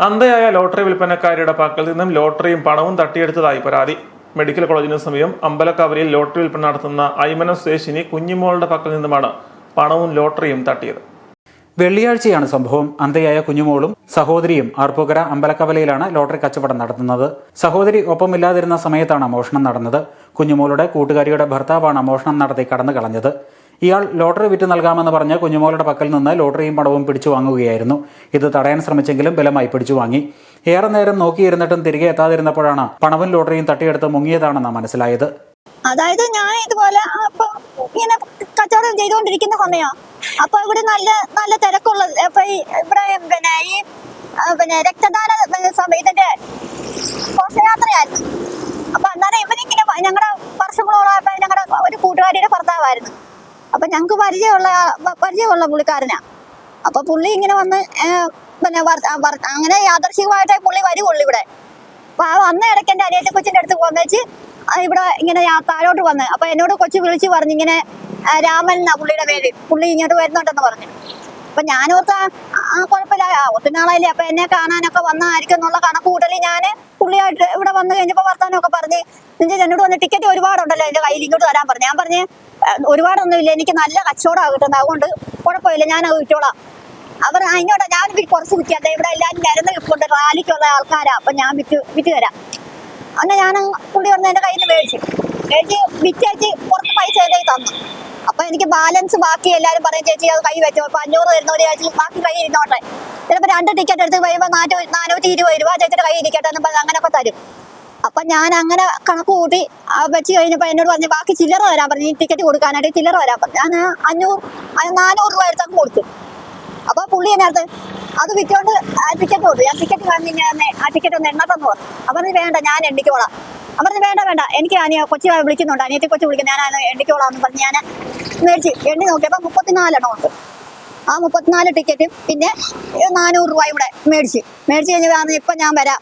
അന്ധയായ lottery വിൽപ്പനക്കാരിയുടെ പക്കൽ നിന്നും ലോട്ടറിയും പണവും തട്ടിയെടുത്തതായി പരാതി. മെഡിക്കൽ കോളേജിന് സമീപം അമ്പലക്കവരിയിൽ ലോട്ടറി വിൽപ്പന നടത്തുന്ന ഐമന സുരേഷിനി കുഞ്ഞിമോളുടെ പക്കൽ നിന്നുമാണ് പണവും ലോട്ടറിയും തട്ടിയത്. വെള്ളിയാഴ്ചയാണ് സംഭവം. അന്തയായ കുഞ്ഞുമോളും സഹോദരിയും ആർപ്പുകര അമ്പലക്കവലയിലാണ് ലോട്ടറി കച്ചവടം നടത്തുന്നത്. സഹോദരി ഒപ്പമില്ലാതിരുന്ന സമയത്താണ് മോഷണം നടന്നത്. കുഞ്ഞുമോളുടെ കൂട്ടുകാരിയുടെ ഭർത്താവാണ് മോഷണം നടത്തി കടന്നു കളഞ്ഞത്. ഇയാൾ ലോട്ടറി വിറ്റ് നൽകാമെന്ന് പറഞ്ഞ് കുഞ്ഞുമോളുടെ പക്കൽ നിന്ന് ലോട്ടറിയും പണവും പിടിച്ചു വാങ്ങുകയായിരുന്നു. ഇത് തടയാൻ ശ്രമിച്ചെങ്കിലും ബലമായി പിടിച്ചു വാങ്ങി. ഏറെ നേരം നോക്കിയിരുന്നിട്ടും തിരികെ എത്താതിരുന്നപ്പോഴാണ് പണവും ലോട്ടറിയും തട്ടിയെടുത്ത് മുങ്ങിയതാണെന്ന് മനസ്സിലായത്. അതായത് ഞാൻ ഇതുപോലെ ഇങ്ങനെ കച്ചവടം ചെയ്തുകൊണ്ടിരിക്കുന്ന സമയാ. അപ്പൊ ഇവിടെ നല്ല നല്ല തിരക്കുള്ള ഇവിടെ പിന്നെ ഈ പിന്നെ രക്തദാന സമയത്തിന്റെ ഘോഷയാത്രയായിരുന്നു. അപ്പൊ അന്നേരം ഇവനിങ്ങനെ ഞങ്ങളുടെ വർഷങ്ങളോളം ഞങ്ങളുടെ ഒരു കൂട്ടുകാരിയുടെ ഭർത്താവായിരുന്നു. അപ്പൊ ഞങ്ങൾക്ക് പരിചയമുള്ള പരിചയമുള്ള പുള്ളിക്കാരനാ. അപ്പൊ പുള്ളി ഇങ്ങനെ വന്ന് പിന്നെ അങ്ങനെ യാദർശികമായിട്ടേ പുള്ളി വരുവുള്ളൂ ഇവിടെ. അപ്പൊ ആ വന്ന ഇടയ്ക്ക് എന്റെ അനിയത്തെ കൊച്ചിന്റെ അടുത്ത് വന്നേച്ച് ഇവിടെ ഇങ്ങനെ താഴോട്ട് വന്ന്. അപ്പൊ എന്നോട് കൊച്ചു വിളിച്ച് പറഞ്ഞു ഇങ്ങനെ ആ, രാമൻ എന്നാ പുള്ളിയുടെ പേര്. പുള്ളി ഇങ്ങോട്ട് വരുന്നുണ്ടെന്ന് പറഞ്ഞു. അപ്പൊ ഞാനോർത്ത ആ കുഴപ്പമില്ല. ഒത്തിരി നാളായില്ലേ. അപ്പൊ എന്നെ കാണാനൊക്കെ വന്നായിരിക്കും എന്നുള്ള കണക്ക് കൂട്ടലിൽ ഞാൻ പുള്ളിയായിട്ട് ഇവിടെ വന്നു കഴിഞ്ഞപ്പോ വർത്താനമൊക്കെ പറഞ്ഞ് നിന്റെ എന്നോട് വന്ന് ടിക്കറ്റ് ഒരുപാടുണ്ടല്ലോ എന്റെ കയ്യിൽ ഇങ്ങോട്ട് തരാൻ പറഞ്ഞു. ഞാൻ പറഞ്ഞ് "ആ, ഒരുപാടൊന്നുമില്ല. എനിക്ക് നല്ല കച്ചവടമാണ് കിട്ടുന്നത് അതുകൊണ്ട് കുഴപ്പമില്ല. ഞാൻ അത് വിറ്റോളാം. അവർ അതിനോട് ഞാൻ കുറച്ച് കുറ്റിയാ ഇവിടെ എല്ലാവരും നിരന്ന് കിട്ടുന്നുണ്ട് റാലിക്കുള്ള ആൾക്കാരാ. അപ്പൊ ഞാൻ വിറ്റ് വിറ്റ് തരാം അങ്ങനെ ഞാൻ പുള്ളി പറഞ്ഞ എന്റെ കയ്യിൽ നിന്ന് മേടിച്ചു. മേടിച്ച് വിറ്റേച്ച് കുറച്ച് തന്നു. അപ്പൊ എനിക്ക് ബാലൻസ് ബാക്കി എല്ലാരും പറയും ചേച്ചി അത് കൈ വെച്ചോ. അപ്പൊ അഞ്ഞൂറ് തരുന്നവര് ചേച്ചി ബാക്കി കൈ ഇരുന്നോട്ടെ. ചിലപ്പോ രണ്ട് ടിക്കറ്റ് എടുത്ത് കഴിയുമ്പോൾ നാനൂ നാനൂറ്റി ഇരുപത് രൂപ ചേച്ചിയുടെ കൈ ഇരിക്കട്ടെ എന്ന് പറഞ്ഞ് അങ്ങനെയൊക്കെ തരും. അപ്പൊ ഞാൻ അങ്ങനെ കണക്ക് കൂട്ടി വെച്ച് കഴിഞ്ഞപ്പോ എന്നോട് പറഞ്ഞു ബാക്കി ചില്ലറ വരാൻ പറഞ്ഞു. ഈ ടിക്കറ്റ് കൊടുക്കാനായിട്ട് ചില്ലറ വരാൻ പറഞ്ഞു. ഞാൻ അഞ്ഞൂറ് നാനൂറ് രൂപ എടുത്തങ്ങ് കൊടുത്തു. അപ്പൊ പുള്ളി എന്നടുത്ത് അത് വിറ്റോണ്ട് ആ ടിക്കറ്റ് കൊടുത്തു ഞാൻ ടിക്കറ്റ് കാണി ഞാൻ ആ ടിക്കറ്റ് ഒന്ന് എണ്ണട്ടെന്ന് പറഞ്ഞു. അപ്പൊ വേണ്ട ഞാൻ എണ്ണിക്കോളാം. അപ്പൊ പറഞ്ഞു വേണ്ട വേണ്ട. എനിക്ക് അനിയ കൊച്ചി വിളിക്കുന്നുണ്ട്. അനിയത്തി കൊച്ചി വിളിക്കുന്നു. ഞാൻ എണ്ണിക്കോളാം എന്ന് പറഞ്ഞ് ഞാൻ മേടിച്ച് എണ്ണി നോക്കിയപ്പോൾ മുപ്പത്തിനാലെണ്ണം ഉണ്ട്. ആ മുപ്പത്തിനാല് ടിക്കറ്റും പിന്നെ നാനൂറ് രൂപ ഇവിടെ മേടിച്ച്. മേടിച്ച് കഴിഞ്ഞാൽ ഇപ്പം ഞാൻ വരാം.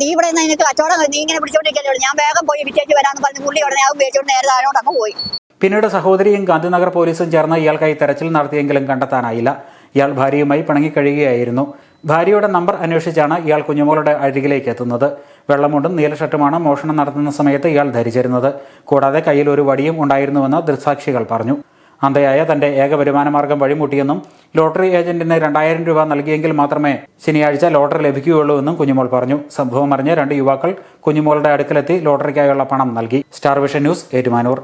നീ ഇവിടെ നിന്ന് എനിക്ക് കച്ചവടം നീ ഇങ്ങനെ പിടിച്ചോണ്ടിരിക്കുന്നു ഞാൻ വേഗം പോയി വിറ്റേക്ക് വരാമെന്ന് പറഞ്ഞ് പുള്ളി ഉടനെ ആ മേടിച്ചോണ്ട് നേരെ താഴോട്ട് അങ്ങ് പോയി. പിന്നീട് സഹോദരിയും ഗാന്ധിനഗർ പോലീസും ചേർന്ന് ഇയാൾക്കായി തെരച്ചിൽ നടത്തിയെങ്കിലും കണ്ടെത്താനായില്ല. ഇയാൾ ഭാര്യയുമായി പിണങ്ങിക്കഴിയുകയായിരുന്നു ഭാര്യയുടെ നമ്പർ അന്വേഷിച്ചാണ് ഇയാൾ കുഞ്ഞുമോളുടെ അരികിലേക്ക് എത്തുന്നത്. വെള്ളമുണ്ടും നീല ഷർട്ടുമാണ് മോഷണം നടത്തുന്ന സമയത്ത് ഇയാൾ ധരിച്ചിരുന്നത്. കൂടാതെ കയ്യിൽ ഒരു വടിയും ഉണ്ടായിരുന്നുവെന്ന് ദൃക്സാക്ഷികൾ പറഞ്ഞു. അന്തയായ തന്റെ ഏക വരുമാന മാർഗം വഴിമുട്ടിയെന്നും ലോട്ടറി ഏജന്റിന് രണ്ടായിരം രൂപ നൽകിയെങ്കിൽ മാത്രമേ ശനിയാഴ്ച ലോട്ടറി ലഭിക്കുകയുള്ളൂ എന്നും കുഞ്ഞുമോൾ പറഞ്ഞു. സംഭവം അറിഞ്ഞ് രണ്ട് യുവാക്കൾ കുഞ്ഞുമോളുടെ അടുക്കലെത്തി ലോട്ടറിക്കായുള്ള പണം നൽകി. Star Vision News Ettumanoor.